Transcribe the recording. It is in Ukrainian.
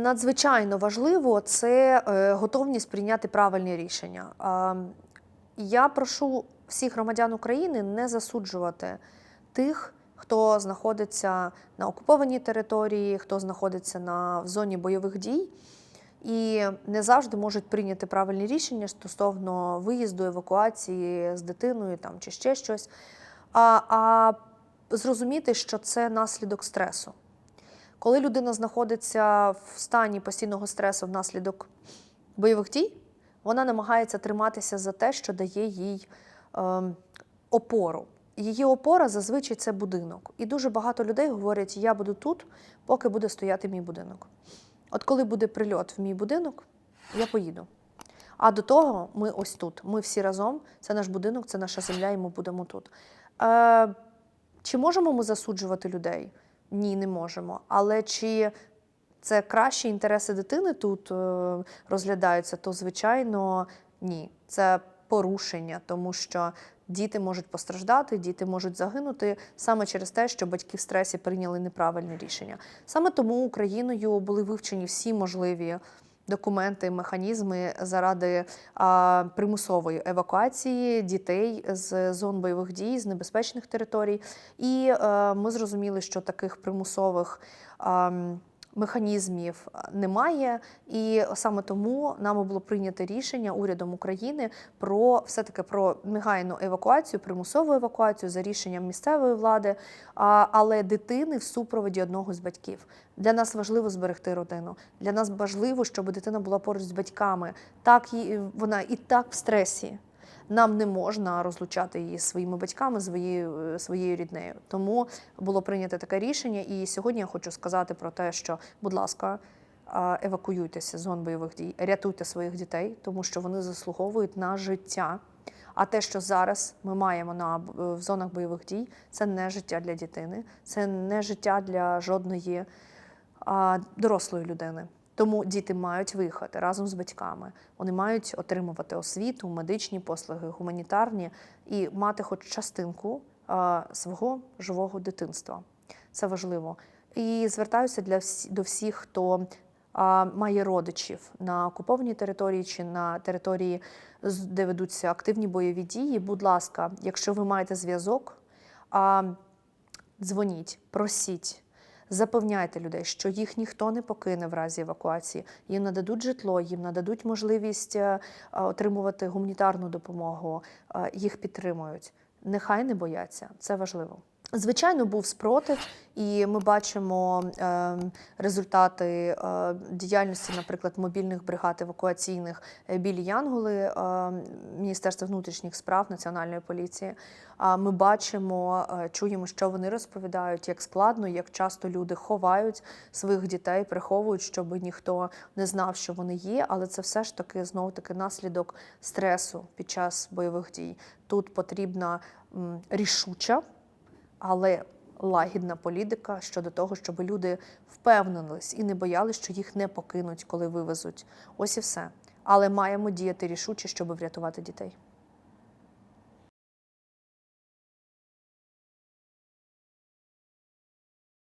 Надзвичайно важливо це е, готовність прийняти правильні рішення. Я прошу всіх громадян України не засуджувати тих, хто знаходиться на окупованій території, хто знаходиться на в зоні бойових дій, і не завжди можуть прийняти правильні рішення стосовно виїзду, евакуації з дитиною там чи ще щось. А, а зрозуміти, що це наслідок стресу. Коли людина знаходиться в стані постійного стресу внаслідок бойових дій, вона намагається триматися за те, що дає їй е, опору. Її опора зазвичай це будинок. І дуже багато людей говорять: я буду тут, поки буде стояти мій будинок. От коли буде прильот в мій будинок, я поїду. А до того ми ось тут. Ми всі разом. Це наш будинок, це наша земля, і ми будемо тут. Е, чи можемо ми засуджувати людей? Ні, не можемо. Але чи це кращі інтереси дитини тут е, розглядаються, то звичайно ні. Це порушення, тому що діти можуть постраждати, діти можуть загинути саме через те, що батьки в стресі прийняли неправильне рішення. Саме тому Україною були вивчені всі можливі документи, механізми заради а, примусової евакуації дітей з зон бойових дій, з небезпечних територій. І а, ми зрозуміли, що таких примусових. А, Механізмів немає, і саме тому нами було прийнято рішення урядом України про все таки про негайну евакуацію, примусову евакуацію за рішенням місцевої влади, але дитини в супроводі одного з батьків. Для нас важливо зберегти родину. Для нас важливо, щоб дитина була поруч з батьками. Так їй- вона і так в стресі. Нам не можна розлучати її зі своїми батьками, своєю своєю ріднею. Тому було прийнято таке рішення. І сьогодні я хочу сказати про те, що, будь ласка, евакуюйтеся з зон бойових дій, рятуйте своїх дітей, тому що вони заслуговують на життя. А те, що зараз ми маємо на в зонах бойових дій, це не життя для дитини, це не життя для жодної а, дорослої людини. Тому діти мають виїхати разом з батьками. Вони мають отримувати освіту, медичні послуги, гуманітарні і мати хоч частинку свого живого дитинства. Це важливо. І звертаюся для всі, до всіх, хто а, має родичів на окупованій території чи на території, де ведуться активні бойові дії. Будь ласка, якщо ви маєте зв'язок, дзвоніть, просіть. Запевняйте людей, що їх ніхто не покине в разі евакуації. Їм нададуть житло, їм нададуть можливість е, е, отримувати гуманітарну допомогу, е, їх підтримують. Нехай не бояться, це важливо. Звичайно, був спротив, і ми бачимо е, результати е, діяльності, наприклад, мобільних бригад евакуаційних е, білі Янголи е, Міністерства внутрішніх справ Національної поліції. А ми бачимо, е, чуємо, що вони розповідають, як складно, як часто люди ховають своїх дітей, приховують, щоб ніхто не знав, що вони є. Але це все ж таки знову таки наслідок стресу під час бойових дій. Тут потрібна м, рішуча, але лагідна політика щодо того, щоб люди впевнились і не боялись, що їх не покинуть, коли вивезуть. Ось і все. Але маємо діяти рішуче, щоб врятувати дітей.